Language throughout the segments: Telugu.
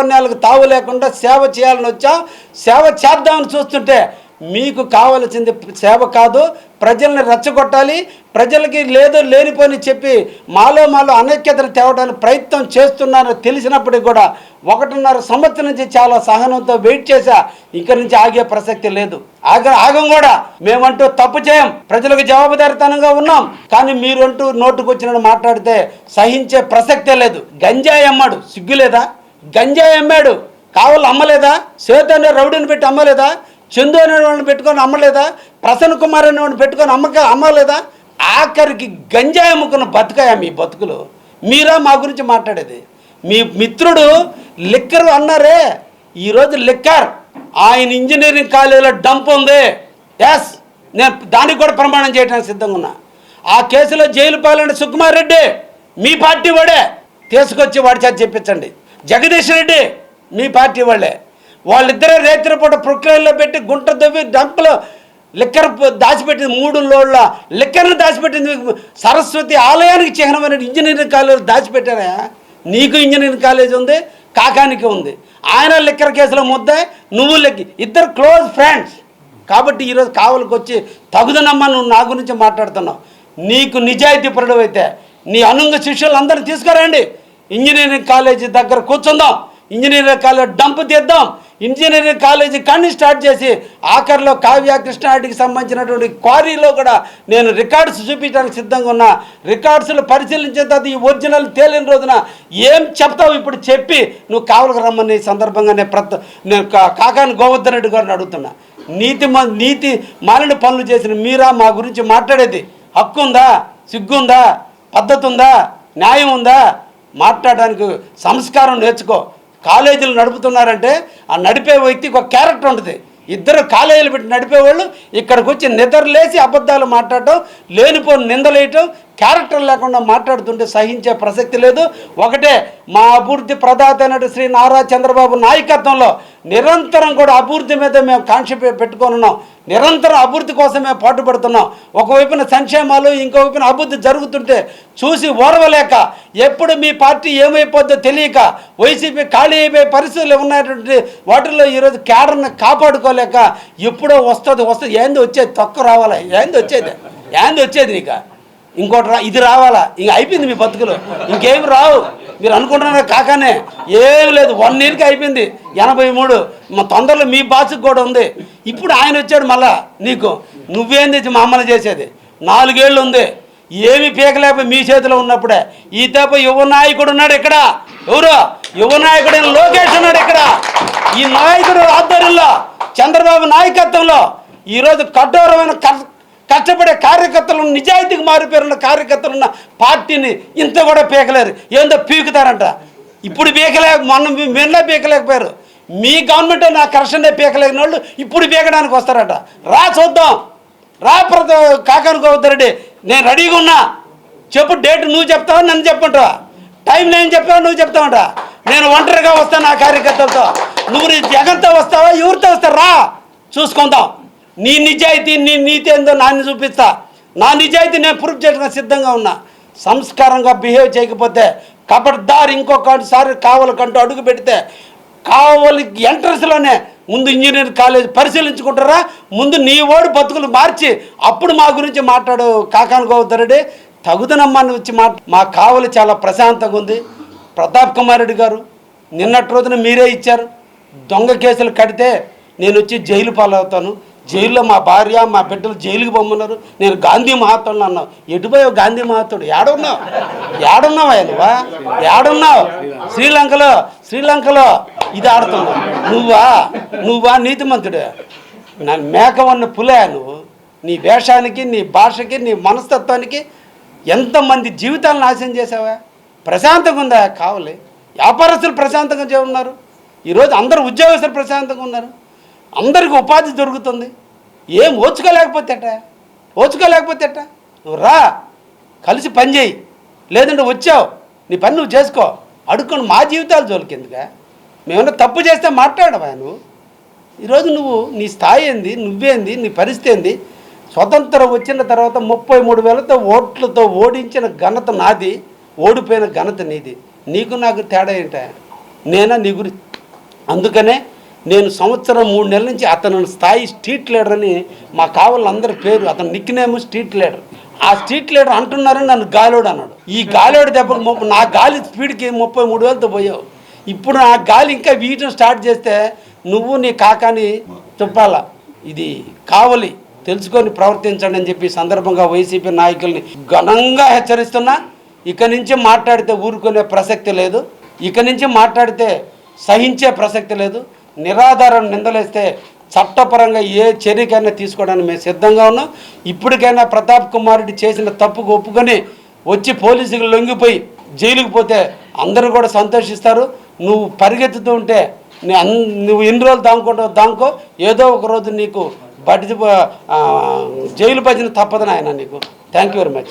కార్పణ్యాలకు తావు లేకుండా సేవ చేయాలని వచ్చాం. సేవ చేద్దామని చూస్తుంటే మీకు కావలసింది సేవ కాదు ప్రజల్ని రెచ్చగొట్టాలి ప్రజలకి లేదు లేనిపోని చెప్పి మాలో మాలో అనైక్యతను తేవడానికి ప్రయత్నం చేస్తున్నారో తెలిసినప్పటికీ కూడా ఒకటిన్నర సంవత్సరం నుంచి చాలా సహనంతో వెయిట్ చేశా. ఇక్కడి నుంచి ఆగే ప్రసక్తి లేదు. ఆగ ఆగం కూడా. మేమంటూ తప్పు చేయం. ప్రజలకు జవాబుదారితనంగా ఉన్నాం. కానీ మీరంటూ నోటుకొచ్చినట్టు మాట్లాడితే సహించే ప్రసక్తే లేదు. గంజాయి అమ్మాడు. సిగ్గులేదా? గంజాయి అమ్మాడు. కావాలి అమ్మలేదా? సేతు అనే రౌడీని పెట్టి అమ్మలేదా? చందు అనే వాడిని పెట్టుకొని అమ్మలేదా? ప్రసన్న కుమార్ అనే వాడిని పెట్టుకొని అమ్మక అమ్మలేదా? ఆఖరికి గంజాయి అమ్ముకున్న బతుకాయా మీ బతుకులు. మీరా మా గురించి మాట్లాడేది. మీ మిత్రుడు లిక్కర్ అన్నారే. ఈరోజు లిక్కర్. ఆయన ఇంజనీరింగ్ కాలేజీలో డంప్ ఉంది. ఎస్ నేను దానికి కూడా ప్రమాణం చేయడానికి సిద్ధంగా ఉన్నా. ఆ కేసులో జైలు పాలైన సుకుమార్ రెడ్డి మీ పార్టీ వాడే. తీసుకొచ్చి వాడి చేత చెప్పించండి. జగదీష్ రెడ్డి మీ పార్టీ వాళ్ళే. వాళ్ళిద్దరే రేత్రిపూట ప్రొక్లైన్లో పెట్టి గుంట దవ్వి డంపులో లిక్కర్ దాచిపెట్టింది మూడు లోళ్ళ లిక్కర్ని దాచిపెట్టింది. సరస్వతి ఆలయానికి చిహ్నమైన ఇంజనీరింగ్ కాలేజ్ దాచిపెట్టారా? నీకు ఇంజనీరింగ్ కాలేజ్ ఉంది కాకానికి ఉంది. ఆయన లిక్కర్ కేసులో ముద్దాయి నువ్వు లెక్కి. ఇద్దరు క్లోజ్ ఫ్రెండ్స్. కాబట్టి ఈరోజు కావలికి వచ్చి తగుదనమ్మా నువ్వు నా గురించి మాట్లాడుతున్నావు. నీకు నిజాయితీ పరుడు అయితే నీ అనుంగ శిష్యులందరినీ తీసుకురండి. ఇంజనీరింగ్ కాలేజీ దగ్గర కూర్చుందాం. ఇంజనీరింగ్ కాలేజ్ డంప్ తీద్దాం. ఇంజనీరింగ్ కాలేజీ కానీ స్టార్ట్ చేసి ఆఖరిలో కావ్య కృష్ణారెడ్డికి సంబంధించినటువంటి క్వారీలో కూడా నేను రికార్డ్స్ చూపించడానికి సిద్ధంగా ఉన్నా. రికార్డ్స్లు పరిశీలించిన తర్వాత ఈ ఒరిజినల్ తేలిన రోజున ఏం చెప్తావు ఇప్పుడు చెప్పి నువ్వు కావలకు రమ్మని సందర్భంగా నేను ప్రత నేను కా- కాకాని గోవర్ధన్ రెడ్డి గారిని అడుగుతున్నా. నీతి నీతి మాలిన పనులు చేసిన మీరా మా గురించి మాట్లాడేది. హక్కు ఉందా సిగ్గుందా? పద్ధతి ఉందా న్యాయం ఉందా? మాట్లాడడానికి సంస్కారం నేర్చుకో. కాలేజీలు నడుపుతున్నారంటే ఆ నడిపే వ్యక్తికి ఒక క్యారెక్టర్ ఉంటుంది. ఇద్దరు కాలేజీలు పెట్టి నడిపేవాళ్ళు ఇక్కడికి వచ్చి నిద్రలేసి అబద్ధాలు మాట్లాడటం లేనిపోని నిందలేయటం క్యారెక్టర్ లేకుండా మాట్లాడుతుంటే సహించే ప్రసక్తి లేదు. ఒకటే మా అభివృద్ధి ప్రదాత అయినట్టు శ్రీ నారా చంద్రబాబు నాయకత్వంలో నిరంతరం కూడా అభివృద్ధి మీద మేము కాంక్ష పె- పెట్టుకొని ఉన్నాం. నిరంతరం అభివృద్ధి కోసమే పాటుపడుతున్నాం. ఒకవైపున సంక్షేమాలు ఇంకోవైపున అభివృద్ధి జరుగుతుంటే చూసి ఓర్వలేక ఎప్పుడు మీ పార్టీ ఏమైపోద్దో తెలియక వైసీపీ ఖాళీ అయిపోయే పరిస్థితులు ఉన్నటువంటి వాటిల్లో ఈరోజు క్యాడర్ని కాపాడుకోలేక ఎప్పుడో వస్తుంది వస్తుంది ఏంది వచ్చేది తక్కువ రావాలా ఏంది వచ్చేది ఏంది వచ్చేది నీకు? ఇంకోటి రా ఇది రావాలా? ఇంక అయిపోయింది మీ బతుకులు. ఇంకేమి రావు. మీరు అనుకుంటున్నారు కాకనే. ఏం లేదు వన్ ఇయర్కి అయిపోయింది. ఎనభై మూడు. మా తొందరలో మీ బాసుకు కూడా ఉంది. ఇప్పుడు ఆయన వచ్చాడు మళ్ళా నీకు. నువ్వేంది మా అమ్మలు చేసేది? నాలుగేళ్ళు ఉంది. ఏమి పీకలేక మీ చేతిలో ఉన్నప్పుడే. ఈ తప్ప యువ నాయకుడు ఉన్నాడు ఇక్కడ. ఎవరు? యువ నాయకుడు లోకేష్ ఉన్నాడు ఇక్కడ. ఈ నాయకుడు ఆధ్వర్యంలో చంద్రబాబు నాయకత్వంలో ఈరోజు కఠోరమైన కష్టపడే కార్యకర్తలు నిజాయితీకి మారిపోయిన కార్యకర్తలు ఉన్న పార్టీని ఇంత కూడా పీకలేరు. ఏందో పీకుతారంట. ఇప్పుడు పీకలే మొన్న మీ- మిన్న పీకలేకపోయారు. మీ గవర్నమెంట్ నా కరెక్షన్నే పీకలేని వాళ్ళు ఇప్పుడు పీకడానికి వస్తారట. రా చూద్దాం. రా ప్రత కాకనుకోవద్దరెడ్డి నేను రెడీగా ఉన్నా. చెప్పు డేట్ నువ్వు చెప్తావా నన్ను చెప్పంటావా టైం నేను చెప్పావా నువ్వు చెప్తావంట. నేను ఒంటరిగా వస్తాను నా కార్యకర్తలతో. నువ్వు నీ జగన్తో వస్తావా ఎవరితో వస్తారా రా. చూసుకుందాం. నీ నిజాయితీ నీ నీతి ఏందో నాన్ని చూపిస్తా. నా నిజాయితీ నేను ప్రూఫ్ చేయడానికి సిద్ధంగా ఉన్నా. సంస్కారంగా బిహేవ్ చేయకపోతే కబడ్దార్ ఇంకొకసారి కావాలకంటూ అడుగు పెడితే కావలి ఎంట్రన్స్లోనే ముందు ఇంజనీరింగ్ కాలేజ్ పరిశీలించుకుంటారా? ముందు నీ ఓడి బతుకులు మార్చి అప్పుడు మా గురించి మాట్లాడు కాకానుకోవద్దరుడే తగుదనమ్మని వచ్చి మా మా కావలి చాలా ప్రశాంతంగా ఉంది. ప్రతాప్ కుమార్ రెడ్డి గారు నిన్నటి రోజున మీరే ఇచ్చారు. దొంగ కేసులు కడితే నేను వచ్చి జైలు పాలవుతాను. జైల్లో మా భార్య మా బిడ్డలు జైలుకి పొమ్మన్నారు. నేను గాంధీ మహాత్ముడు అన్నావు. ఎటుపోయావు గాంధీ మహాత్ముడు? ఏడున్నావు? ఏడున్నావు ఆయనవా ఏడున్నావు? శ్రీలంకలో శ్రీలంకలో ఇది ఆడుతున్నావు. నువ్వా? నువ్వా నీతిమంతుడు? నన్ను మేక ఉన్న పులే నువ్వు. నీ వేషానికి నీ భాషకి నీ మనస్తత్వానికి ఎంతమంది జీవితాలను నాశనం చేసావా ప్రశాంతంగా ఉందా? కావాలి. వ్యాపారస్తులు ప్రశాంతంగా చే- ఉన్నారు. ఈరోజు అందరు ఉద్యోగస్తులు ప్రశాంతంగా ఉన్నారు. అందరికి ఉపాధి దొరుకుతుంది. ఏం ఓచుకోలేకపోతే ఎట్టా ఓచుకోలేకపోతే ఎట్టా నువ్వు రా కలిసి పని చేయి. లేదంటే వచ్చావు నీ పని నువ్వు చేసుకో. అడుక్కొని మా జీవితాలు జోలికెందుగా మేమన్నా తప్పు చేస్తే మాట్లాడవా నువ్వు? ఈరోజు నువ్వు నీ స్థాయి ఏంది నువ్వేంది నీ పరిస్థితి ఏంది? స్వతంత్రం వచ్చిన తర్వాత ముప్పై మూడు వేలతో ఓట్లతో ఓడించిన ఘనత నాది ఓడిపోయిన ఘనత నీది. నీకు నాకు తేడా ఏంట? నేనా నీ గురి? అందుకనే నేను సంవత్సరం మూడు నెలల నుంచి అతను స్థాయి స్ట్రీట్ లీడర్ అని మా కావాలందరి పేరు అతను నిక్నేమ్ స్ట్రీట్ లీడర్. ఆ స్ట్రీట్ లీడర్ అంటున్నారని నన్ను గాలోడు అన్నాడు. ఈ గాలోడు దెబ్బకు నా గాలి స్పీడ్కి ముప్పై మూడు వేలతో పోయావు. ఇప్పుడు నా గాలి ఇంకా వీయటం స్టార్ట్ చేస్తే నువ్వు నీ కాకాని చెప్పాలా ఇది కావలి తెలుసుకొని ప్రవర్తించండి అని చెప్పి సందర్భంగా వైసీపీ నాయకుల్ని ఘనంగా హెచ్చరిస్తున్నా. ఇక నుంచి మాట్లాడితే ఊరుకునే ప్రసక్తి లేదు. ఇక నుంచి మాట్లాడితే సహించే ప్రసక్తి లేదు. నిరాధారం నిందలేస్తే చట్టపరంగా ఏ చర్యకైనా తీసుకోవడానికి మేము సిద్ధంగా ఉన్నాం. ఇప్పటికైనా ప్రతాప్ కుమార్ రెడ్డి చేసిన తప్పుకు ఒప్పుకొని వచ్చి పోలీసులు లొంగిపోయి జైలుకి పోతే అందరూ కూడా సంతోషిస్తారు. నువ్వు పరిగెత్తుతూ ఉంటే నీ అన్ నువ్వు ఎన్ని రోజులు దాముకుంటావు దాముకో. ఏదో ఒక రోజు నీకు బట్టి జైలు భజన తప్పదు నాయన నీకు. Thank you very much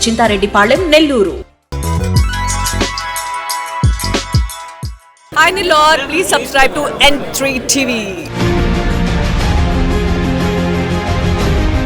Chintareddipalem Nellore Hi Nilor, please subscribe to N3 TV.